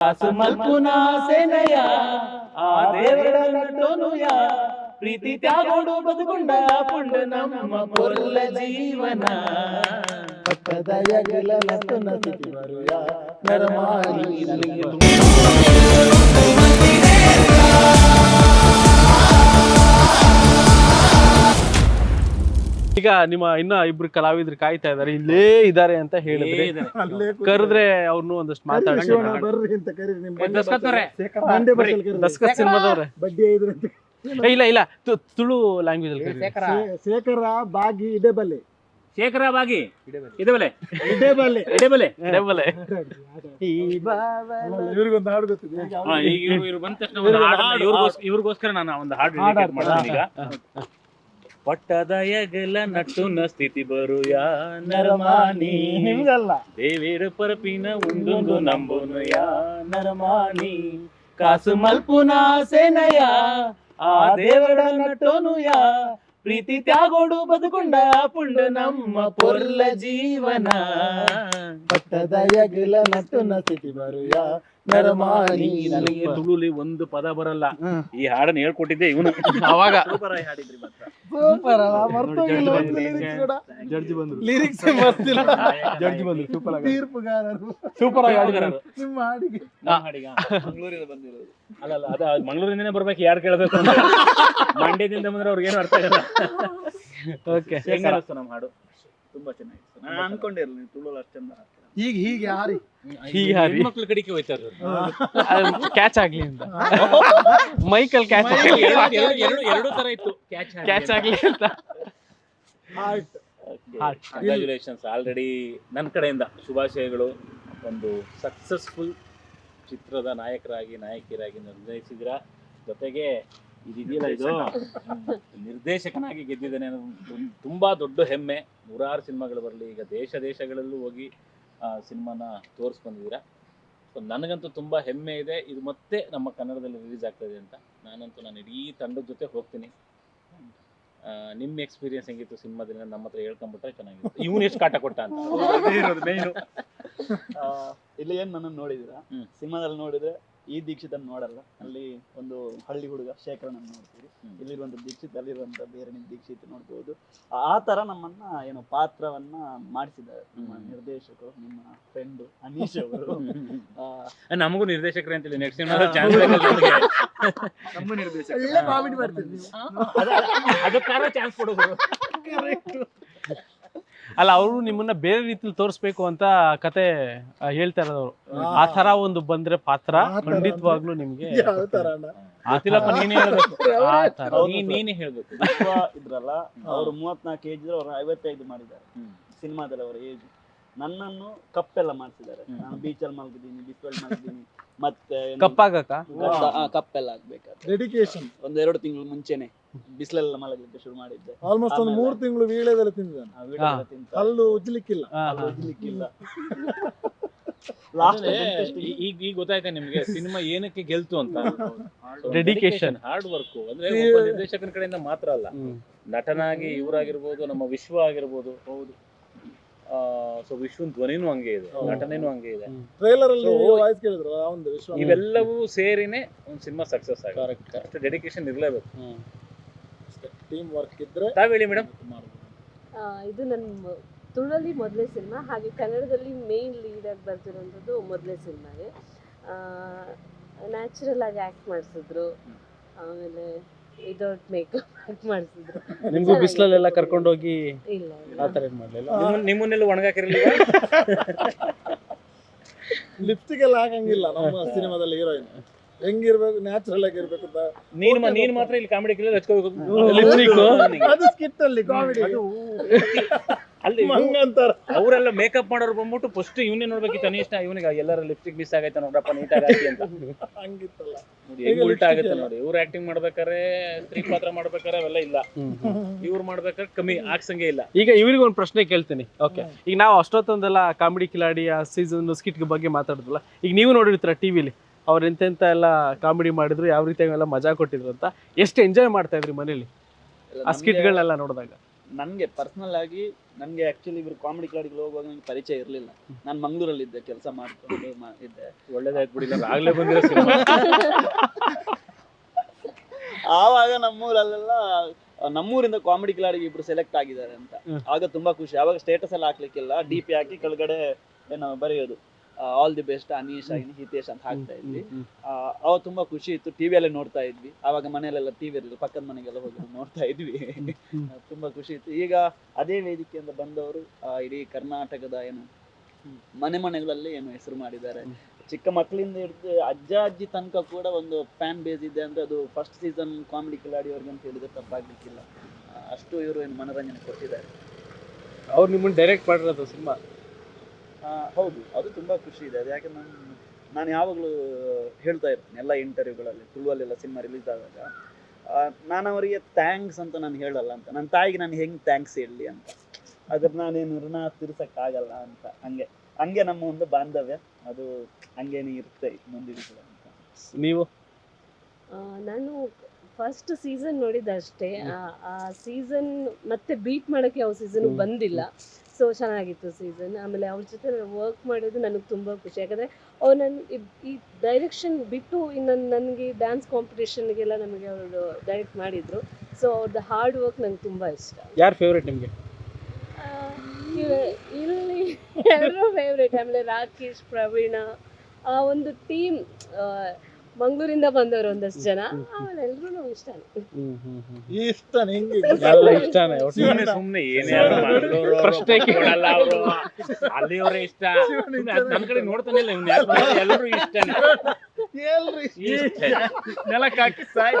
ಕಾಸು ಮಲ್ಪುನ ಸೇನೆಯ, ಆ ದೇವರ ನಟೋನುಯ ಪ್ರೀತಿ ತ್ಯಾಗೋಡು ಬದುಕೊಂಡ ಪುಂಡ ನಮ್ಮ ಪೊರ್ಲ ಜೀವನ. ಪಟ್ಟದಯಗಲ ನಟನ ಸ್ಥಿತಿ ಬರುಯ, ನರಮಾರಿ ಈಗ ನಿಮ್ಮ ಇನ್ನ ಇಬ್ರು ಕಲಾವಿದ್ರು ಕಾಯ್ತಾ ಇದಾರೆ ಇಲ್ಲೇ ಇದಾರೆ ಅಂತ ಹೇಳಿದ್ರೆ ಕರೆದ್ರೆ ಅವ್ರನ್ನು ಒಂದಷ್ಟು ಮಾತಾಡಿ ಬರ್ರಿ ಅಂತ ಕರೀರಿ ನಿಮ್ಮ ದಸ್ಕತ್ತವ್ರೆ. ಮಂಡ್ಯ ಬಸ್ಸಲ್ಲಿ ಕರೀರಿ. ದಸ್ಕತ್ ಸಿನಿಮಾದವ್ರೆ. ಬಡ್ಡಿ ಐದು ಇಲ್ಲ ಇಲ್ಲ. ತು- ತುಳು ಲ್ಯಾಂಗ್ವೇಜ್ ಅಲ್ಲಿ ಶೇಖರ. ಬಾಗಿ ಇಡೆಬಲ್ಲೆ. ಶೇಖರ ಬಾಗಿ. ಇಡೆಬಲ್ಲೆ. ಇಡಬಲೆ ಡಬಲ್ ಈ ಇವ್ರಿಗೊಂದು ಹಾಡು ಗೊತ್ತಿದೆ. ಈಗ ಇವ್ರು ಇವ್ರು ಬಂದ ತಕ್ಷಣ ಇವ್ರಿಗೋಸ್ಕರ ನಾನು ಒಂದು ಹಾಡು ಮಾಡ್ತೀನಿ ಈಗ. ಪಟ್ಟದ ಎಗಲ ನಟ್ಟುನ ಸ್ಥಿತಿ ಬರುಯ ನರಮಾನಿ. ನಿಮ್ಗಲ್ಲ. ದೇವೇರ ಪರಪಿನ ಉಂದೊಂದು ನಂಬುನು ಯಾ ನರಮಾನಿ. ಕಾಸು ಮಲ್ಪುನ ಸೇನಯ ಆ ದೇವರ ನಟ್ಟೋನು ಯಾ. ಪ್ರೀತಿ ತ್ಯಾಗೋಡು ಬದುಕೊಂಡ ಪುಂಡ ನಮ್ಮ ಪೊರ್ಲ ಜೀವನ. ಪಟ್ಟದ ಎಗಲ ನಟ್ಟುನ ಸ್ಥಿತಿ ಬರುಯ ನರಮಾರಿ ನನಗೆ ತುಳುಲಿ ಒಂದು ಪದ ಬರಲ್ಲ. ಈ ಹಾಡನ್ನ ಹೇಳ್ಕೊಟ್ಟಿದ್ದೆ ಇವನು. ಅವಾಗ. ಲಿರಿಕ್ಸ್ ಜಡ್ಜಿ ಬಂದ್ರು. ಸೂಪರ್ ಆಗಿ ತೀರ್ಪುಗಾರರು ಸೂಪರ್ ಆಗಿ ಹಾಡಿದ್ರು. ನಿಮ್ಮ ಹಾಡಿಗೆ. ಮಂಗಳೂರಿಂದ ಬಂದಿರೋದು. ಅಲ್ಲ ಅಲ್ಲ ಅದ ಮಂಗಳೂರಿಂದನೇ ಬರ್ಬೇಕು ಯಾರು ಕೇಳಬೇಕು ಮಂಡ್ಯದಿಂದ ಬಂದ್ರೆ ಅವ್ರಿಗೆ ಏನು ಅರ್ಥ ಆಗಲ್ಲ. ಓಕೆ. ಹೆಂಗ ನಮ್ಮ ಹಾಡು? ತುಂಬಾ ಚೆನ್ನಾಗಿದೆ ನಾನು ಅನ್ಕೊಂಡಿರ್ಲಿ ತುಳು ಅಷ್ಟು ಚಂದ ಹೀಗೆ ಹೀಗೆ ಹಾರಿ. ಹೀಗೆ ಹಾರಿ. ಮಕ್ಕಳು ಕಡೆಗೆ ಹೋಯ್ತಾರೆ ಕ್ಯಾಚ್ ಆಗ್ಲಿ ಅಂತ. ಮೈಕಲ್ ಕ್ಯಾಚ್ ಆಗ್ಲಿ ಎರಡು ಎರಡು ತರ ಇತ್ತು. ಕ್ಯಾಚ್ ಕ್ಯಾಚ್ ಆಗ್ಲಿ ಅಂತ. ಹಾರ್ಟ್. ಕಂಗ್ರ್ಯಾಚುಲೇಷನ್ಸ್ ಆಲ್ರೆಡಿ ನನ್ನ ಕಡೆಯಿಂದ ಶುಭಾಶಯಗಳು. ಒಂದು ಸಕ್ಸಸ್ಫುಲ್ ಚಿತ್ರದ ನಾಯಕರಾಗಿ ನಾಯಕಿಯರಾಗಿ ನಿರ್ಣಯಿಸಿದ್ರ ಜೊತೆಗೆ ಇದಿದೆಯಲ್ಲ ಇದು? ನಿರ್ದೇಶಕನಾಗಿ ಗೆದ್ದಿದ್ದಾನೆ ಅನ್ನೋದು ತುಂಬಾ ದೊಡ್ಡ ಹೆಮ್ಮೆ. ನೂರಾರು ಸಿನಿಮಾಗಳು ಬರಲಿ ಈಗ ದೇಶ ದೇಶಗಳಲ್ಲೂ ಹೋಗಿ ಸಿನಿಮಾನ ತೋರಿಸ್ ಬಂದಿದ್ದೀರಾ ಸೊ ನನಗಂತೂ ತುಂಬಾ ಹೆಮ್ಮೆ ಇದೆ. ಇದು ಮತ್ತೆ ನಮ್ಮ ಕನ್ನಡದಲ್ಲಿ ರಿಲೀಸ್ ಆಗ್ತದೆ ಅಂತ. ನಾನಂತೂ ನಾನು ಇಡೀ ತಂಡದ ಜೊತೆ ಹೋಗ್ತೀನಿ. ನಿಮ್ಮ ಎಕ್ಸ್ಪೀರಿಯನ್ಸ್ ಹೆಂಗಿತ್ತು ಸಿನಿಮಾದಲ್ಲಿ? ನಮ್ಮ ಹತ್ರ ಹೇಳ್ಕೊಂಡ್ಬಿಟ್ರೆ ಚೆನ್ನಾಗಿತ್ತು. ಇವನು ಎಷ್ಟು ಕಾಟ ಕೊಟ್ಟ ಅಂತ. ಇಲ್ಲಿ ಏನ್ ನನ್ನನ್ನು ನೋಡಿದಿರಾ. ಸಿನಿಮಾದಲ್ಲಿ ನೋಡಿದ್ರೆ ಈ ದೀಕ್ಷಿತನ್ ನೋಡಲ್ಲ ಅಲ್ಲಿ ಒಂದು ಹಳ್ಳಿ ಹುಡುಗ ಶೇಖರನ ನೋಡ್ತೀವಿ. ಇಲ್ಲಿರುವಂತ ದೀಕ್ಷಿತ್ ಅಲ್ಲಿರುವಂತ ಬೇರೆ ದೀಕ್ಷಿತ್ ನೋಡ್ಬೋದು ಆ ತರ ನಮ್ಮನ್ನ ಏನು ಪಾತ್ರವನ್ನ ಮಾಡಿಸಿದ್ದಾರೆ ನಮ್ಮ ನಿರ್ದೇಶಕರು ನಿಮ್ಮ ಫ್ರೆಂಡ್ ಅನೀಶ್ ಅವರು ನಮಗೂ ನಿರ್ದೇಶಕರೇ ಅಂತೇಳಿ ನೆಕ್ಸ್ಟ್ ನಮ್ಮ ನಿರ್ದೇಶಕ ಅದಕ್ಕಾರ ಚಾನ್ಸ್ ಕೊಡೋದು ಅಲ್ಲ ಅವರು ನಿಮ್ಮನ್ನ ಬೇರೆ ರೀತಿಲಿ ತೋರಿಸ್ಬೇಕು ಅಂತ ಕತೆ ಆ, ಹೇಳ್ತಾ ಇರೋದು ಆ. ತರ ಒಂದು ಬಂದ್ರೆ ಪಾತ್ರ ಖಂಡಿತವಾಗ್ಲು ನಿಮ್ಗೆ ಯಾವ ತರ ಅಣ್ಣ? ಆತಿಲ್ಲಪ್ಪ ನೀನೇ ಹೇಳ್ಬೇಕು. ಆ ತರ ನೀನ್ ಹೇಳ್ಬೇಕು. ವಿಶ್ವ ಇದ್ರಲ್ಲ ಅವರು ಮೂವತ್ನಾಲ್ಕು ಏಜ್ ಅವ್ರು ಐವತ್ತೈದು ಮಾಡಿದ್ದಾರೆ. ಸಿನಿಮಾದಲ್ಲಿ ಅವರ ಏಜ್ ನನ್ನನ್ನು ಕಪ್ಪೆಲ್ಲ ಮಾಡ್ತಿದ್ದಾರೆ ನಾನು ಬೀಚಲ್ಲಿ ಮಲಗಿದ್ದೀನಿ ಬಿಸ್ಲಲ್ಲಿ ಮಲಗಿದ್ದೀನಿ. ಮತ್ತೆ ಕಪ್ಪಾಗಕ್ಕ ಆ, ಕಪ್ಪೆಲ್ಲ ಆಗ್ಬೇಕಾದ್ರೆ ಡೆಡಿಕೇಶನ್ ಒಂದ್ ಎರಡು ತಿಂಗಳು ಮುಂಚೆನೆ. ಬಿಸಿಲೆಲ್ಲ ಮಲಗಲಿಕ್ಕೆ ಶುರು ಮಾಡಿದ್ದೆ. ಆಲ್ಮೋಸ್ಟ್ ಒಂದು ಮೂರು ತಿಂಗಳು ವೀಳ್ಯದೆಲೆ ತಿಂದಿದ್ದಾನೆ. ಆ ಉಜ್ಲಿಕ್ಕಿಲ್ಲ ತಿಂತ. ಹಲ್ಲು ಉಜ್ಲಿಕ್ಕಿಲ್ಲ. ಈ- ಈಗ ಈಗ ಗೊತ್ತಾಯ್ತಾ ನಿಮ್ಗೆ ಸಿನಿಮಾ ಏನಕ್ಕೆ ಗೆಲ್ತು ಅಂತ? ಡೆಡಿಕೇಶನ್ ಹಾರ್ಡ್ ವರ್ಕ್ ಅಂದ್ರೆ ಒಬ್ಬ ನಿರ್ದೇಶಕನ ಕಡೆಯಿಂದ ಮಾತ್ರ ಅಲ್ಲ. ನಟನಾಗಿ ಇವರಾಗಿರ್ಬೋದು ನಮ್ಮ ವಿಶ್ವ ಆಗಿರ್ಬೋದು. ಹೌದು. ಸೊ ವಿಶ್ವನ್ ಧ್ವನಿನೂ ಹಂಗೆ ಇದೆ ಹೌದು. ನಟನೆನೂ ಹಂಗೆ ಇದೆ. ಟ್ರೈಲರ್ ಅಲ್ಲಿ So- ವಾಯ್ಸ್ ಕೇಳಿದ್ರು ಆ ಒಂದು ವಿಶ್ವ. ಇವೆಲ್ಲವೂ ಸೇರಿನೇ ಒಂದು ಸಿನಿಮಾ ಸಕ್ಸಸ್ ಆಗುತ್ತೆ ಅಷ್ಟು ಡೆಡಿಕೇಶನ್ ಇರಲೇಬೇಕು. ಟೀಮ್ ವರ್ಕ್ ಇದ್ರೆ ತಾವ್ ಹೇಳಿ ಮೇಡಮ್ ಆ, ಇದು ನನ್ನ ತುಳಲಿ ಮೊದಲೇ ಸಿನಿಮಾ ಹಾಗೆ ಕನ್ನಡದಲ್ಲಿ ಮೇನ್ ಆಗಿ ಬರ್ತಿರೋಂಥದ್ದು ಮೊದಲೇ ಸಿನಿಮಾಗೆ ನ್ಯಾಚುರಲ್ ಆಗಿ ಆ್ಯಕ್ಟ್ ಮಾಡಿಸಿದ್ರು. ಆಮೇಲೆ ವಿದೌಟ್ ಮೇಕಪ್ ಆ್ಯಕ್ಟ್ ಮಾಡಿಸಿದ್ರು. ನಿಮ್ಗೂ ಬಿಸಿಲಲ್ಲೆಲ್ಲ ಕರ್ಕೊಂಡೋಗಿ ಇಲ್ಲ ಆ ತರ ಏನ್ ಮಾಡ್ಲಿಲ್ಲ? ನಿಮ್ಮನ್ನೆಲ್ಲ ಒಣಗಾಕಿರಲಿಲ್ಲ ಲಿಪ್ಸ್ಟಿಕ್ ಎಲ್ಲ ಹಾಕಂಗಿಲ್ಲ ನಮ್ಮ ಸಿನಿಮಾದಲ್ಲಿ ಹೀರೋಯಿನ್. ಹೆಂಗಿರ್ಬೇಕು ನ್ಯಾಚುರಲ್ ಆಗಿ ಇರ್ಬೇಕು ಅಂತ. ನೀನ್ ಮ- ನೀನ್ ಮಾತ್ರ ಇಲ್ಲಿ ಕಾಮಿಡಿ Lipstick. ಅದು ಸ್ಕಿಟ್ ಅಲ್ಲಿ ಕಾಮಿಡಿ ಅಲ್ಲಿ ಹಂಗಂತಾರ ಅವರೆಲ್ಲ ಮೇಕಪ್ ಮಾಡೋರು ಬಂದ್ಬಿಟ್ಟು ಫಸ್ಟ್ ಇವನೇ ನೋಡ್ಬೇಕಿತ್ತು ಅನಿಷ್ಟ ಇವನಿಗೆ ಎಲ್ಲರ ಲಿಪ್ಸ್ಟಿಕ್ ಮಿಸ್ ಆಗೈತೆ ನೋಡಪ್ಪ ನೀಟಾಗಿ ಹಾಕಿ ಅಂತ. ಹಂಗಿತ್ತಲ್ಲ. ನೋಡಿ ಹೆಂಗ್ ಉಲ್ಟಾ ಆಗುತ್ತೆ ನೋಡಿ. ಇವ್ರು ಆಕ್ಟಿಂಗ್ ಮಾಡ್ಬೇಕಾರೆ ಸ್ತ್ರೀ ಪಾತ್ರ ಮಾಡ್ಬೇಕಾರೆ ಅವೆಲ್ಲ ಇಲ್ಲ. ಇವ್ರು ಮಾಡ್ಬೇಕಾದ್ರೆ ಕಮ್ಮಿ ಹಾಕ್ಸಂಗೆ ಇಲ್ಲ. ಈಗ ಇವ್ರಿಗೆ ಒಂದು ಪ್ರಶ್ನೆ ಕೇಳ್ತೀನಿ. ಓಕೆ ಈಗ ನಾವು ಅಷ್ಟೊತ್ತೊಂದೆಲ್ಲ ಕಾಮಿಡಿ ಕಿಲಾಡಿ ಆ ಸೀಸನ್ ಸ್ಕಿಟ್ ಬಗ್ಗೆ ಮಾತಾಡಿದ್ವಲ್ಲ ಈಗ ನೀವು ನೋಡಿರ್ತೀರ ಟಿವಿಲಿ ಅವ್ರು ಎಂತೆಂತ ಎಲ್ಲ ಕಾಮಿಡಿ ಮಾಡಿದ್ರು ಯಾವ ರೀತಿ ಎಲ್ಲ ಮಜಾ ಕೊಟ್ಟಿದ್ರು ಅಂತ ಎಷ್ಟು ಎಂಜಾಯ್ ಮಾಡ್ತಾ ಇದ್ರಿ ಮನೇಲಿ? ಆ ಸ್ಕಿಟ್ಗಳನ್ನೆಲ್ಲ ನೋಡಿದಾಗ. ನನಗೆ ಪರ್ಸನಲ್ ಆಗಿ ನನಗೆ ಆಕ್ಚುಲಿ ಇವರು ಕಾಮಿಡಿ ಕ್ಲಾಡಿಗೆ ಹೋಗುವಾಗ ನನಗೆ ಪರಿಚಯ ಇರಲಿಲ್ಲ. ನಾನು ಮಂಗಳೂರಲ್ಲಿದ್ದೆ ಕೆಲಸ ಮಾಡ್ಕೊಂಡು ಇದ್ದೆ. ಒಳ್ಳೇದಾಯ್ತು ಬಿಡಿ ಆಗ್ಲೇ ಬಂದಿರೋ ಸಿನಿಮಾ ಆವಾಗ ನಮ್ಮೂರಲ್ಲೆಲ್ಲ ನಮ್ಮೂರಿಂದ ಕಾಮಿಡಿ ಕ್ಲಾಡಿಗೆ ಇಬ್ರು ಸೆಲೆಕ್ಟ್ ಆಗಿದ್ದಾರೆ ಅಂತ. ಆಗ ತುಂಬಾ ಖುಷಿ. ಆವಾಗ ಸ್ಟೇಟಸ್ ಎಲ್ಲ ಹಾಕ್ಲಿಕ್ಕಿಲ್ಲ. ಡಿ ಪಿ ಹಾಕಿ ಕೆಳಗಡೆ ಏನೋ ಬರೆಯೋದು. ಆಲ್ ದಿ ಬೆಸ್ಟ್ ಅನೀಶ್ ಆಗಿನಿ ಹಿತೇಶ್ ಅಂತ ಹಾಕ್ತಾ ಇದ್ವಿ. ಆ, ಅವಾಗ ತುಂಬಾ ಖುಷಿ ಇತ್ತು. ಟಿವಿಯಲ್ಲೇ ನೋಡ್ತಾ ಇದ್ವಿ. ಆವಾಗ ಮನೆಯಲ್ಲೆಲ್ಲ ಟಿವಿ ಇರಲಿಲ್ಲ. ಪಕ್ಕದ ಮನೆಗೆಲ್ಲ ಹೋಗಿ ನೋಡ್ತಾ ಇದ್ವಿ. ತುಂಬಾ ಖುಷಿ ಇತ್ತು. ಈಗ ಅದೇ ವೇದಿಕೆಯಿಂದ ಬಂದವರು ಇಡೀ ಕರ್ನಾಟಕದ ಏನು ಮನೆ ಮನೆಗಳಲ್ಲಿ ಏನು ಹೆಸರು ಮಾಡಿದ್ದಾರೆ. ಚಿಕ್ಕ ಮಕ್ಕಳಿಂದ ಹಿಡಿದು ಅಜ್ಜ ಅಜ್ಜಿ ತನಕ ಕೂಡ ಒಂದು ಫ್ಯಾನ್ ಬೇಸ್ ಇದೆ ಅಂದ್ರೆ ಅದು ಫಸ್ಟ್ ಸೀಸನ್ ಕಾಮಿಡಿ ಕಿಲಾಡಿ ಅವ್ರಿಗೆ ಅಂತ ಹೇಳಿದ್ರೆ ತಪ್ಪಾಗ್ಲಿಕ್ಕಿಲ್ಲ. ಅಷ್ಟು ಇವರು ಏನು ಮನೋರಂಜನೆ ಕೊಟ್ಟಿದ್ದಾರೆ. ಅವ್ರು ನಿಮ್ಮನ್ನ ಡೈರೆಕ್ಟ್ ಮಾಡಿರೋದು ಸಿನಿಮಾ. ಹೌದು ಅದು ತುಂಬಾ ಖುಷಿ ಇದೆ. ಅದು ಯಾಕೆ ನಾನು ನಾನು ಯಾವಾಗಲೂ ಹೇಳ್ತಾ ಇರ್ತೇನೆ ಎಲ್ಲ ಇಂಟರ್ವ್ಯೂಗಳಲ್ಲಿ ತುಳುವಲ್ಲೆಲ್ಲ ಸಿನಿಮಾ ರಿಲೀಸ್ ಆದಾಗ. ನಾನು ಅವರಿಗೆ ಥ್ಯಾಂಕ್ಸ್ ಅಂತ ನಾನು ಹೇಳಲ್ಲ ಅಂತ. ನನ್ನ ತಾಯಿಗೆ ನಾನು ಹೆಂಗೆ ಥ್ಯಾಂಕ್ಸ್ ಹೇಳಲಿ ಅಂತ. ಅದ್ರ ನಾನೇನು ಋಣ ತೀರ್ಸೋಕ್ಕಾಗಲ್ಲ ಅಂತ. ಹಂಗೆ ಹಂಗೆ ನಮ್ಮ ಒಂದು ಬಾಂಧವ್ಯ. ಅದು ಹಂಗೇನೆ ಇರುತ್ತೆ ಮುಂದಿನ ದಿನ ಅಂತ. ನೀವು? ನಾನು ಫಸ್ಟ್ ಸೀಸನ್ ನೋಡಿದ್ದಷ್ಟೇ. ಆ ಸೀಸನ್ ಮತ್ತೆ ಬೀಟ್ ಮಾಡೋಕ್ಕೆ ಯಾವ ಸೀಸನ್ ಬಂದಿಲ್ಲ. ಸೊ ಚೆನ್ನಾಗಿತ್ತು ಸೀಸನ್ ಆಮೇಲೆ ಅವ್ರ ಜೊತೆ ವರ್ಕ್ ಮಾಡೋದು ನನಗೆ ತುಂಬ ಖುಷಿ. ಯಾಕಂದರೆ ಅವ್ರು ನನ್ನ ಈ ಡೈರೆಕ್ಷನ್ ಬಿಟ್ಟು ಇನ್ನು ನನಗೆ ಡ್ಯಾನ್ಸ್ ಕಾಂಪಿಟೇಷನ್ಗೆಲ್ಲ ನಮಗೆ ಅವರು ಡೈರೆಕ್ಟ್ ಮಾಡಿದರು. ಸೊ ಅವ್ರದ್ದು ಹಾರ್ಡ್ ವರ್ಕ್ ನಂಗೆ ತುಂಬ ಇಷ್ಟ. ಯಾರು ಫೇವ್ರೇಟ್ ನಿಮಗೆ? ಇಲ್ಲಿ ಎಲ್ಲರೂ ಫೇವ್ರೇಟ್ ಆಮೇಲೆ ರಾಕೇಶ್ ಪ್ರವೀಣ ಆ ಒಂದು ಟೀಮ್ ಮಂಗಳೂರಿಂದ ಬಂದವರು ಒಂದಷ್ಟು ಜನ. ಎಲ್ರು ಇಷ್ಟನೇ. ಇಷ್ಟ ಎಲ್ಲ ಇಷ್ಟನೇ ಸುಮ್ನೆ ಏನೇ ಪ್ರಶ್ನೆ ಕೇಳಲ್ಲ ಅವ್ರು. ಅಲ್ಲಿಯವರೇ ಇಷ್ಟ. ನನ್ ಕಡೆ ನೋಡ್ತಾನೆ ಇಲ್ಲ ಎಲ್ಲರೂ ಇಷ್ಟನೇ. ಇಷ್ಟ. ಇಷ್ಟ ನೆಲಕ್ಕೆ ಹಾಕಿ ಸಾಯ್.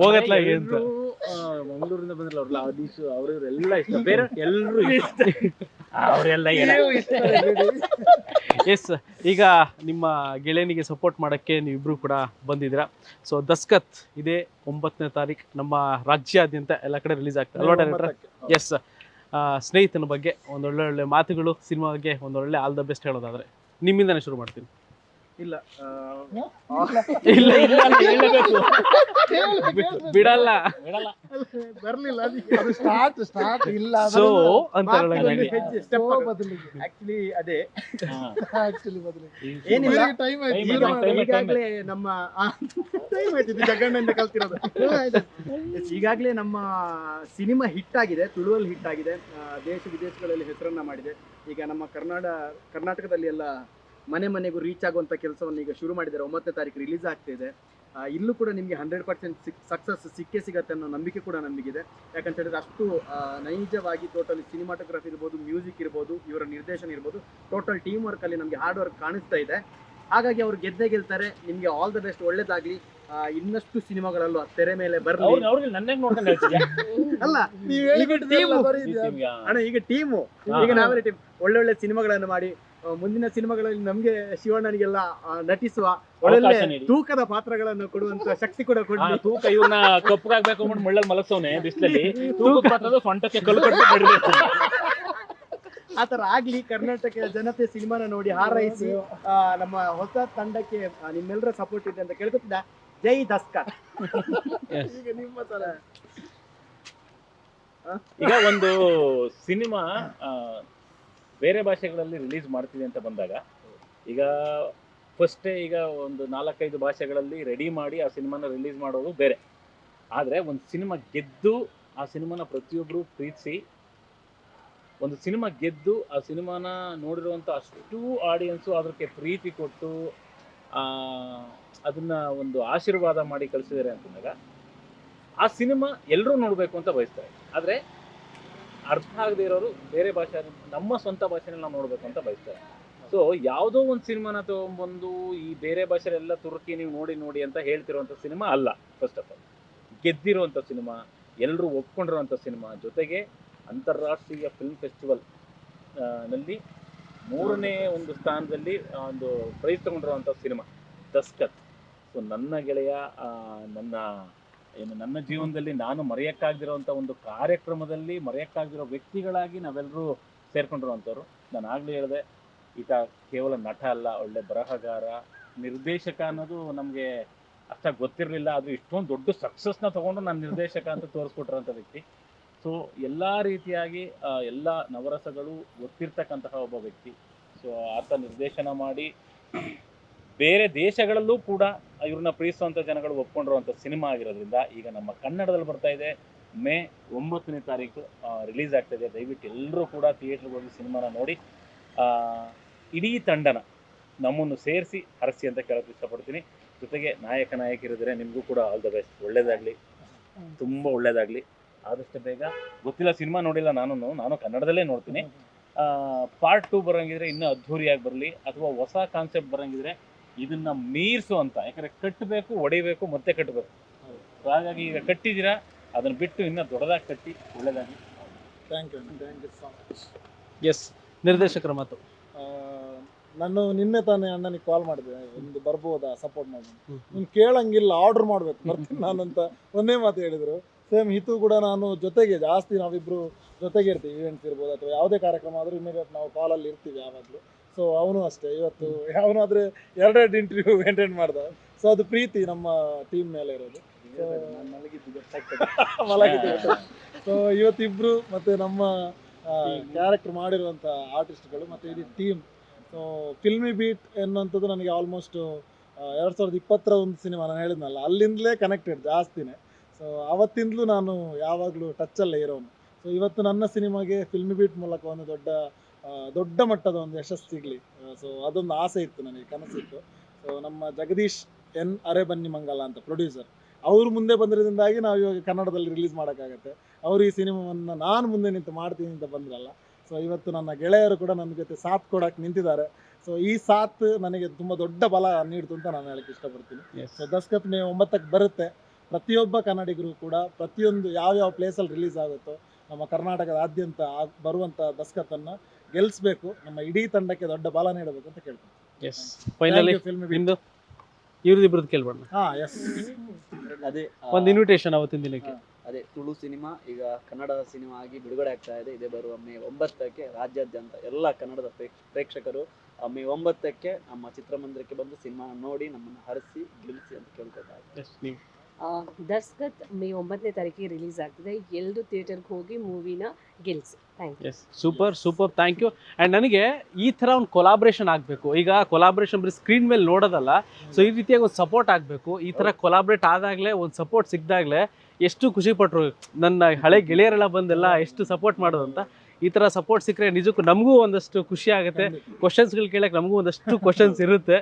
ಹೋಗತ್ಲ ಅಂತ ಮಂಗಳೂರಿಂದ ಬಂದ್ರಲ್ಲ ಅವ್ರಲ್ಲ ಅದೀಶು ಅವ್ರ ಎಲ್ಲ ಇಷ್ಟ. ಬೇರೆ ಎಲ್ಲರೂ ಇಷ್ಟ. ಅವರೆಲ್ಲ ಎಸ್ ಈಗ ನಿಮ್ಮ ಗೆಳೆಯನಿಗೆ ಸಪೋರ್ಟ್ ಮಾಡೋಕ್ಕೆ ನೀವಿಬ್ರು ಕೂಡ ಬಂದಿದ್ದೀರಾ. ಸೊ ದಸ್ಕತ್ ಇದೇ ಒಂಬತ್ತನೇ ತಾರೀಕು ನಮ್ಮ ರಾಜ್ಯಾದ್ಯಂತ ಎಲ್ಲ ಕಡೆ ರಿಲೀಸ್ ಆಗ್ತದೆ ಅಲ್ವಾ ಡೈರೆಕ್ಟರ್ ಎಸ್ ಸ್ನೇಹಿತನ ಬಗ್ಗೆ ಒಂದೊಳ್ಳೆ ಒಳ್ಳೆ ಮಾತುಗಳು ಸಿನಿಮಾ ಬಗ್ಗೆ ಒಂದೊಳ್ಳೆ ಆಲ್ ದ ಬೆಸ್ಟ್ ಹೇಳೋದಾದರೆ. ನಿಮ್ಮಿಂದನೇ ಶುರು ಮಾಡ್ತೀನಿ. ಇಲ್ಲ ಇಲ್ಲ ಇಲ್ಲ ಅಂತ ಹೇಳಬೇಕು. ಬಿಡಲ್ಲ. ಬಿಡಲ್ಲ. ಬರ್ಲಿಲ್ಲ ಅದಕ್ಕೆ. ಅದು ಸ್ಟಾರ್ಟ್ ಸ್ಟಾರ್ಟ್ ಇಲ್ಲ ಸೊ ಅಂತ ಮಾತಿನಲ್ಲಿ ಸ್ಟೆಪ್. ಬದಲಿಗೆ. Actually ಅದೇ. ಆಕ್ಚುಲಿ ಬದಲಿಗೆ. ಏನಿಲ್ಲ. ಟೈಮ್ Time ಆಯ್ತು. time ಆಯ್ತು, ಈಗಾಗ್ಲೇ ನಮ್ಮ ಟೈಮ್ ಆಯ್ತು ಇದು ಜಗಣ್ಣಿಂದ ಕಲ್ತಿರೋದು. Yes, ಈಗಾಗ್ಲೇ ನಮ್ಮ ಸಿನಿಮಾ ಹಿಟ್ ಆಗಿದೆ ತುಳುವಲ್ಲಿ ಹಿಟ್ ಆಗಿದೆ. ಆ, ದೇಶ ವಿದೇಶಗಳಲ್ಲಿ ಹೆಸರನ್ನ ಮಾಡಿದೆ. ಈಗ ನಮ್ಮ ಕರ್ನಾಟ ಕರ್ನಾಟಕದಲ್ಲಿ ಎಲ್ಲ ಮನೆ ಮನೆಗೂ ರೀಚ್ ಆಗುವಂಥ ಕೆಲಸವನ್ನು ಈಗ ಶುರು ಮಾಡಿದ್ದಾರೆ. ಒಂಬತ್ತನೇ ತಾರೀಕು ರಿಲೀಸ್ ಆಗ್ತಿದೆ ಆ, ಇಲ್ಲೂ ಕೂಡ ನಿಮಗೆ ಹಂಡ್ರೆಡ್ ಪರ್ಸೆಂಟ್ ಸಕ್ಸಸ್ ಸಿಕ್ಕೇ ಸಿಗತ್ತೆ ಅನ್ನೋ ನಂಬಿಕೆ ಕೂಡ ನಮಗಿದೆ. ಯಾಕಂತ ಹೇಳಿದ್ರೆ ಅಷ್ಟು ನೈಜವಾಗಿ ಟೋಟಲ್ ಸಿನಿಮಾಟೋಗ್ರಫಿ ಇರ್ಬೋದು ಮ್ಯೂಸಿಕ್ ಇರ್ಬೋದು ಇವರ ನಿರ್ದೇಶನ ಇರ್ಬೋದು ಟೋಟಲ್ ಟೀಮ್ ವರ್ಕ್ ಅಲ್ಲಿ ನಮಗೆ ಹಾರ್ಡ್ ವರ್ಕ್ ಕಾಣಿಸ್ತಾ ಇದೆ. ಹಾಗಾಗಿ ಅವ್ರು ಗೆದ್ದೇ ಗೆಲ್ತಾರೆ. ನಿಮಗೆ ಆಲ್ ದ ಬೆಸ್ಟ್ ಒಳ್ಳೇದಾಗ್ಲಿ. ಆ, ಇನ್ನಷ್ಟು ಸಿನಿಮಾಗಳಲ್ಲೂ ಆ ತೆರೆ ಮೇಲೆ ಬರಲಿ. ಅಲ್ಲ ನೀವ್ ಈಗ ಟೀಮು ಈಗ ನಾವೇ ಟೀಮ್ ಒಳ್ಳೊಳ್ಳೆ ಸಿನಿಮಾಗಳನ್ನು ಮಾಡಿ ಮುಂದಿನ ಸಿನಿಮಾಗಳಲ್ಲಿ ನಮ್ಗೆ ಶಿವಣ್ಣನಿಗೆಲ್ಲ ನಟಿಸುವ ಒಳ್ಳೆ ತೂಕದ ಪಾತ್ರಗಳನ್ನು ಕೊಡುವಂತ ಶಕ್ತಿ ಕೂಡ ಕೊಡ್ಲಿ ತೂಕ ಇವನ್ನ ಕಪ್ಪಗಾಗ್ಬೇಕು ಅಂದ್ಬಿಟ್ಟು ಮುಳ್ಳಲ್ಲಿ ಮಲಗ್ಸವ್ನೆ ಬಿಸಿಲಲ್ಲಿ. ತೂಕ. ಪಾತ್ರದ ಸೊಂಟಕ್ಕೆ ಕಲ್ಲು ಕಟ್ಬಿಟ್ಟು ನಡಿಬೇಕು ಆ ತರ ಆಗ್ಲಿ ಕರ್ನಾಟಕ ಜನತೆ ಸಿನಿಮಾನ ನೋಡಿ ಹಾರೈಸಿ ನಮ್ಮ ಹೊಸ ತಂಡಕ್ಕೆ ನಿಮ್ಮೆಲ್ಲರ ಸಪೋರ್ಟ್ ಇದೆ ಅಂತ ಕೇಳ್ಕೊತಿದ್ದ. ಜೈ ದಸ್ಕರ್ ಈಗ ನಿಮ್ಮ ತರ ಈಗ ಒಂದು ಸಿನಿಮಾ ಬೇರೆ ಭಾಷೆಗಳಲ್ಲಿ ರಿಲೀಸ್ ಮಾಡ್ತೀವಿ ಅಂತ ಬಂದಾಗ, ಈಗ ಫಸ್ಟೇ ಈಗ ಒಂದು ನಾಲ್ಕೈದು ಭಾಷೆಗಳಲ್ಲಿ ರೆಡಿ ಮಾಡಿ ಆ ಸಿನಿಮಾನ ರಿಲೀಸ್ ಮಾಡೋದು ಬೇರೆ. ಆದರೆ ಒಂದು ಸಿನಿಮಾ ಗೆದ್ದು ಆ ಸಿನಿಮಾನ ಪ್ರತಿಯೊಬ್ಬರು ಪ್ರೀತಿಸಿ, ಒಂದು ಸಿನಿಮಾ ಗೆದ್ದು ಆ ಸಿನಿಮಾನ ನೋಡಿರುವಂಥ ಅಷ್ಟು ಆಡಿಯನ್ಸು ಅದಕ್ಕೆ ಪ್ರೀತಿ ಕೊಟ್ಟು ಅದನ್ನು ಒಂದು ಆಶೀರ್ವಾದ ಮಾಡಿ ಕಳಿಸಿದ್ದಾರೆ ಅಂತಂದಾಗ, ಆ ಸಿನಿಮಾ ಎಲ್ಲರೂ ನೋಡಬೇಕು ಅಂತ ಬಯಸ್ತಾರೆ. ಆದರೆ ಅರ್ಥ ಆಗದೆ ಇರೋರು ಬೇರೆ ಭಾಷೆ ನಮ್ಮ ಸ್ವಂತ ಭಾಷೆನಲ್ಲಿ ನಾವು ನೋಡಬೇಕು ಅಂತ ಬಯಸ್ತಾರೆ. ಸೊ ಯಾವುದೋ ಒಂದು ಸಿನಿಮಾನ ತಗೊಂಡ್ಬಂದು ಈ ಬೇರೆ ಭಾಷೆಲೆಲ್ಲ ತುರುಕಿ ನೀವು ನೋಡಿ ನೋಡಿ ಅಂತ ಹೇಳ್ತಿರುವಂಥ ಸಿನಿಮಾ ಅಲ್ಲ ಫಸ್ಟ್ ಆಫ್ ಆಲ್ ಗೆದ್ದಿರುವಂಥ ಸಿನಿಮಾ ಎಲ್ಲರೂ ಒಪ್ಕೊಂಡಿರುವಂಥ ಸಿನಿಮಾ ಜೊತೆಗೆ ಅಂತಾರಾಷ್ಟ್ರೀಯ ಫಿಲ್ಮ್ ಫೆಸ್ಟಿವಲ್ನಲ್ಲಿ ಮೂರನೇ ಒಂದು ಸ್ಥಾನದಲ್ಲಿ ಒಂದು ಪ್ರೈಸ್ ತಗೊಂಡಿರುವಂಥ ಸಿನಿಮಾ ದಸ್ಕತ್ ಸೊ ನನ್ನ ಗೆಳೆಯ ನನ್ನ ಏನು, ನನ್ನ ಜೀವನದಲ್ಲಿ ನಾನು ಮರೆಯಕ್ಕಾಗದಿರೋಂಥ ಒಂದು ಕಾರ್ಯಕ್ರಮದಲ್ಲಿ ಮರೆಯಕ್ಕಾಗದಿರೋ ವ್ಯಕ್ತಿಗಳಾಗಿ ನಾವೆಲ್ಲರೂ ಸೇರ್ಕೊಂಡಿರುವಂಥವ್ರು. ನಾನು ಆಗಲೇ ಹೇಳಿದೆ ಈತ ಕೇವಲ ನಟ ಅಲ್ಲ, ಒಳ್ಳೆ ಬರಹಗಾರ, ನಿರ್ದೇಶಕ ಅನ್ನೋದು ನಮಗೆ ಅಷ್ಟ ಗೊತ್ತಿರಲಿಲ್ಲ. ಅದು ಇಷ್ಟೊಂದು ದೊಡ್ಡ ಸಕ್ಸಸ್ನ ತೊಗೊಂಡು ನಾನು ನಿರ್ದೇಶಕ ಅಂತ ತೋರಿಸ್ಕೊಟ್ಟಿರೋಂಥ ವ್ಯಕ್ತಿ. ಸೊ ಎಲ್ಲ ರೀತಿಯಾಗಿ ಎಲ್ಲ ನವರಸಗಳು ಗೊತ್ತಿರ್ತಕ್ಕಂತಹ ಒಬ್ಬ ವ್ಯಕ್ತಿ. ಸೊ ಆತ ನಿರ್ದೇಶನ ಮಾಡಿ ಬೇರೆ ದೇಶಗಳಲ್ಲೂ ಕೂಡ ಇವ್ರನ್ನ ಪ್ರೀತಿಸುವಂಥ ಜನಗಳು ಒಪ್ಕೊಂಡಿರುವಂಥ ಸಿನಿಮಾ ಆಗಿರೋದ್ರಿಂದ ಈಗ ನಮ್ಮ ಕನ್ನಡದಲ್ಲಿ ಬರ್ತಾ ಇದೆ. ಮೇ ಒಂಬತ್ತನೇ ತಾರೀಕು ರಿಲೀಸ್ ಆಗ್ತಾಯಿದೆ ದಯವಿಟ್ಟು ಎಲ್ಲರೂ ಕೂಡ ಥಿಯೇಟ್ರಿಗೆ ಹೋಗಿ ಸಿನಿಮಾನ ನೋಡಿ. ಇಡೀ ತಂಡನ ನಮ್ಮನ್ನು ಸೇರಿಸಿ ಹರಸಿ ಅಂತ ಕೇಳೋಕೆ ಇಷ್ಟಪಡ್ತೀನಿ. ಜೊತೆಗೆ ನಾಯಕ, ನಾಯಕಿರಿದ್ರೆ ನಿಮಗೂ ಕೂಡ ಆಲ್ ದ ಬೆಸ್ಟ್ ಒಳ್ಳೇದಾಗಲಿ. ತುಂಬ ಒಳ್ಳೇದಾಗಲಿ. ಆದಷ್ಟು ಬೇಗ. ಗೊತ್ತಿಲ್ಲ, ಸಿನಿಮಾ ನೋಡಿಲ್ಲ ನಾನು. ನಾನು ಕನ್ನಡದಲ್ಲೇ ನೋಡ್ತೀನಿ. ಪಾರ್ಟ್ ಟು ಬರೋಂಗಿದ್ರೆ ಇನ್ನೂ ಅದ್ಧೂರಿಯಾಗಿ ಬರಲಿ. ಅಥವಾ ಹೊಸ ಕಾನ್ಸೆಪ್ಟ್ ಬರೋಂಗಿದ್ರೆ ಇದನ್ನ ಮೀರಿಸು ಅಂತ. ಯಾಕಂದ್ರೆ ಕಟ್ಟಬೇಕು ಒಡೆಯಬೇಕು ಮತ್ತೆ ಕಟ್ಟಬೇಕು ಸೊ ಹಾಗಾಗಿ ಈಗ ಕಟ್ಟಿದ್ದೀರಾ? ಅದನ್ನ ಬಿಟ್ಟು ಇನ್ನೂ ದೊಡ್ಡದಾಗಿ ಕಟ್ಟಿ ಒಳ್ಳೆಯದಾಗಿ thank you thank you so much yes ನಿರ್ದೇಶಕರ ಮಾತು. ನಾನು ನಿನ್ನೆ ತಾನೇ ಅಣ್ಣನಿಗೆ ಕಾಲ್ ಮಾಡಿದೆ. ಒಂದು ಬರ್ಬೋದಾ? ಸಪೋರ್ಟ್ ಮಾಡಿ ನೀನು ಕೇಳಂಗಿಲ್ಲ ಆರ್ಡರ್ ಮಾಡ್ಬೇಕು. ಬರ್ತೀನಿ ನಾನು ಅಂತ ಒಂದೇ ಮಾತು ಹೇಳಿದ್ರು. ಸೇಮ್ ಹಿತು ಕೂಡ ನಾನು ಜೊತೆಗೆ ಜಾಸ್ತಿ ನಾವಿಬ್ರು ಜೊತೆಗೆ ಇರ್ತೀವಿ ಇವೆಂಟ್ಸ್ ಇರ್ಬೋದು ಅಥವಾ ಯಾವುದೇ ಕಾರ್ಯಕ್ರಮ ಆದರೂ ಇಮಿಡಿಯೇಟ್ ನಾವು ಕಾಲಲ್ಲಿ ಇರ್ತೀವಿ ಯಾವಾಗಲೂ. ಸೊ ಅವನು ಅಷ್ಟೇ. ಇವತ್ತು ಅವನಾದ್ರೆ ಎರಡೆರಡು ಇಂಟರ್ವ್ಯೂ ಮೇಂಟೈನ್ ಮಾಡ್ದ. ಸೊ ಅದು ಪ್ರೀತಿ ನಮ್ಮ ಟೀಮ್ ಮೇಲೆ ಇರೋದು. ಮಲಗಿದ್ದು ಸೊ ಇವತ್ತಿಬ್ರು ಮತ್ತೆ ನಮ್ಮ ಕ್ಯಾರೆಕ್ಟರ್ ಮಾಡಿರುವಂಥ ಆರ್ಟಿಸ್ಟ್ಗಳು ಮತ್ತೆ ಇಡೀ ಟೀಮ್ ಸೊ ಫಿಲ್ಮಿ ಬೀಟ್ ಎನ್ನುವಂಥದ್ದು ನನಗೆ ಆಲ್ಮೋಸ್ಟ್ ಎರಡು ಸಾವಿರದ ಇಪ್ಪತ್ತರ ಒಂದು ಸಿನಿಮಾ ನಾನು ಹೇಳಿದ್ನಲ್ಲ ಅಲ್ಲಿಂದಲೇ ಕನೆಕ್ಟೆಡ್ ಜಾಸ್ತಿನೇ. ಸೊ ಅವತ್ತಿಂದಲೂ ನಾನು ಯಾವಾಗಲೂ ಟಚ್ಚಲ್ಲೇ ಇರೋನು. ಸೊ ಇವತ್ತು ನನ್ನ ಸಿನಿಮಾಗೆ ಫಿಲ್ಮಿ ಬೀಟ್ ಮೂಲಕ ಒಂದು ದೊಡ್ಡ ದೊಡ್ಡ ಮಟ್ಟದ ಒಂದು ಯಶಸ್ಸು ಸಿಗಲಿ ಸೊ ಅದೊಂದು ಆಸೆ ಇತ್ತು ನನಗೆ ಕನಸಿತ್ತು. ಸೊ ನಮ್ಮ ಜಗದೀಶ್ ಎನ್ ಅರೆ ಬನ್ನಿ ಮಂಗಲ ಅಂತ ಪ್ರೊಡ್ಯೂಸರ್ ಅವ್ರು ಮುಂದೆ ಬಂದಿರೋದ್ರಿಂದಾಗಿ ನಾವು ಇವಾಗ ಕನ್ನಡದಲ್ಲಿ ರಿಲೀಸ್ ಮಾಡೋಕ್ಕಾಗತ್ತೆ. ಅವರು ಈ ಸಿನಿಮಾವನ್ನು ನಾನು ಮುಂದೆ ನಿಂತು ಮಾಡ್ತೀನಿ ಅಂತ ಬಂದ್ರಲ್ಲ. ಸೊ ಇವತ್ತು ನನ್ನ ಗೆಳೆಯರು ಕೂಡ ನನ್ನ ಜೊತೆ ಸಾಥ್ ಕೊಡಕ್ಕೆ ನಿಂತಿದ್ದಾರೆ. ಸೊ ಈ ಸಾಥ್ ನನಗೆ ತುಂಬ ದೊಡ್ಡ ಬಲ ನೀಡ್ತು ಅಂತ ನಾನು ಹೇಳಕ್ಕೆ ಇಷ್ಟಪಡ್ತೀನಿ. ಸೊ ದಸ್ಕತ್ ಮೇ ಒಂಬತ್ತಕ್ಕೆ ಬರುತ್ತೆ. ಪ್ರತಿಯೊಬ್ಬ ಕನ್ನಡಿಗರು ಕೂಡ ಪ್ರತಿಯೊಂದು ಯಾವ್ಯಾವ ಪ್ಲೇಸಲ್ಲಿ ರಿಲೀಸ್ ಆಗುತ್ತೋ ನಮ್ಮ ಕರ್ನಾಟಕದಾದ್ಯಂತ ಆಗ್- ಬರುವಂಥ ದಸ್ಕತ್ತನ್ನು ಗೆಲ್ಲಿಸ್ಬೇಕು ನಮ್ಮ ಇಡೀ ತಂಡಕ್ಕೆ ದೊಡ್ಡ ಬಲ ನೀಡಬೇಕು ಅಂತ ಕೇಳ್ತೀನಿ. ಎಸ್ ಫೈನಲಿ ಫಿಲ್ಮ್ ನಿಮ್ದು? ಇವ್ರದ್ದು ಕೇಳ್ಬೋಣ ಹಾಂ ಎಸ್ ಅದೇ ಆ, ಒಂದು ಇನ್ವಿಟೇಷನ್ ಅವತ್ತಿನ ದಿನಕ್ಕೆ. ಅದೇ ತುಳು ಸಿನಿಮಾ ಈಗ ಕನ್ನಡ ಸಿನಿಮಾ ಆಗಿ ಬಿಡುಗಡೆ ಆಗ್ತಾ ಇದೆ. ಇದೇ ಬರುವ ಮೇ ಒಂಬತ್ತಕ್ಕೆ ರಾಜ್ಯಾದ್ಯಂತ ಎಲ್ಲ ಕನ್ನಡದ ಪ್ರೇಕ್ಷ- ಪ್ರೇಕ್ಷಕರು ಆ ಮೇ ಒಂಬತ್ತಕ್ಕೆ ನಮ್ಮ ಚಿತ್ರಮಂದಿರಕ್ಕೆ ಬಂದು ಸಿನಿಮಾ ನೋಡಿ ನಮ್ಮನ್ನು ಹರಿಸಿ ಗೆಲ್ಲಿಸಿ ಅಂತ ಕೇಳ್ಕೊತಾ ಇದ್ದೀನಿ. ಎಸ್ ನೀವು. ಆ, ದಸ್ಕತ್ ಮೇ ಒಂಬತ್ತನೇ ತಾರೀಕಿಗೆ ರಿಲೀಸ್ ಆಗ್ತಿದೆ. ಎಲ್ಲರೂ ಥಿಯೇಟರ್ಗೆ ಹೋಗಿ ಮೂವಿನ ಗೆಲ್ಸಿ. Thank you yes super super thank you and ನನಗೆ ಈ ಥರ ಒಂದು ಕೊಲಾಬ್ರೇಷನ್ ಆಗಬೇಕು. ಈಗ ಕೊಲಾಬ್ರೇಷನ್ ಬರೀ ಸ್ಕ್ರೀನ್ ಮೇಲೆ ನೋಡೋದಲ್ಲ ಸೊ ಈ ರೀತಿಯಾಗಿ ಒಂದು ಸಪೋರ್ಟ್ ಆಗಬೇಕು. ಈ ಥರ ಕೊಲಾಬ್ರೇಟ್ ಆದಾಗಲೇ ಒಂದು ಸಪೋರ್ಟ್ ಸಿಕ್ಕಿದಾಗಲೇ ಎಷ್ಟು ಖುಷಿ ಪಟ್ಟರು ನನ್ನ ಹಳೆ ಗೆಳೆಯರೆಲ್ಲ ಬಂದೆಲ್ಲ ಎಷ್ಟು ಸಪೋರ್ಟ್ ಮಾಡೋದು ಅಂತ. ಈ ಥರ ಸಪೋರ್ಟ್ ಸಿಕ್ಕರೆ ನಿಜಕ್ಕೂ ನಮಗೂ ಒಂದಷ್ಟು ಖುಷಿ ಆಗುತ್ತೆ. ಕ್ವಶನ್ಸ್ಗಳು ಕೇಳಕ್ಕೆ ನಮಗೂ ಒಂದಷ್ಟು ಕ್ವಶನ್ಸ್ ಇರುತ್ತೆ.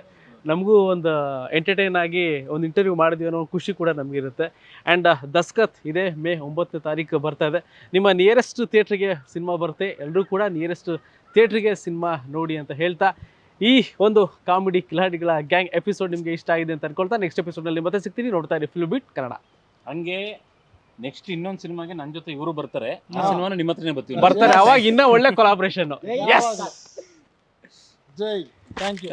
ನಮಗೂ ಒಂದು ಎಂಟರ್ಟೈನ್ ಆಗಿ ಒಂದು ಇಂಟರ್ವ್ಯೂ ಮಾಡಿದ್ವಿ ಅನ್ನೋ ಖುಷಿ ಕೂಡ ನಮಗಿರುತ್ತೆ. ಆ್ಯಂಡ್ ದಸ್ಕತ್ ಇದೆ ಮೇ ಒಂಬತ್ತನೇ ತಾರೀಕು ಬರ್ತಾ ಇದೆ. ನಿಮ್ಮ ನಿಯರೆಸ್ಟ್ ಥಿಯೇಟ್ರಿಗೆ ಸಿನಿಮಾ ಬರುತ್ತೆ. ಎಲ್ಲರೂ ಕೂಡ ನಿಯರೆಸ್ಟ್ ಥಿಯೇಟ್ರಿಗೆ ಸಿನಿಮಾ ನೋಡಿ ಅಂತ ಹೇಳ್ತಾ ಈ ಒಂದು ಕಾಮಿಡಿ ಕಿಲಾಡಿಗಳ ಗ್ಯಾಂಗ್ ಎಪಿಸೋಡ್ ನಿಮಗೆ ಇಷ್ಟ ಆಗಿದೆ ಅಂತ ಅನ್ಕೊಳ್ತಾ ನೆಕ್ಸ್ಟ್ ಎಪಿಸೋಡ್ನಲ್ಲಿ ಮತ್ತೆ ಸಿಗ್ತೀನಿ. ನೋಡ್ತಾ ಇರಿ ಫಿಲ್ಮ್ ಬಿಟ್ ಕನ್ನಡ ಹಂಗೆ ನೆಕ್ಸ್ಟ್ ಇನ್ನೊಂದು ಸಿನಿಮಾಗೆ ನನ್ನ ಜೊತೆ ಇವರು ಬರ್ತಾರೆ. ಆ ಸಿನಿಮಾನ ನಿಮ್ಮ ಹತ್ರನೇ ಬರ್ತೀವಿ. ಬರ್ತಾರೆ ಅವಾಗ ಇನ್ನೂ ಒಳ್ಳೆ collaboration yes Jai thank you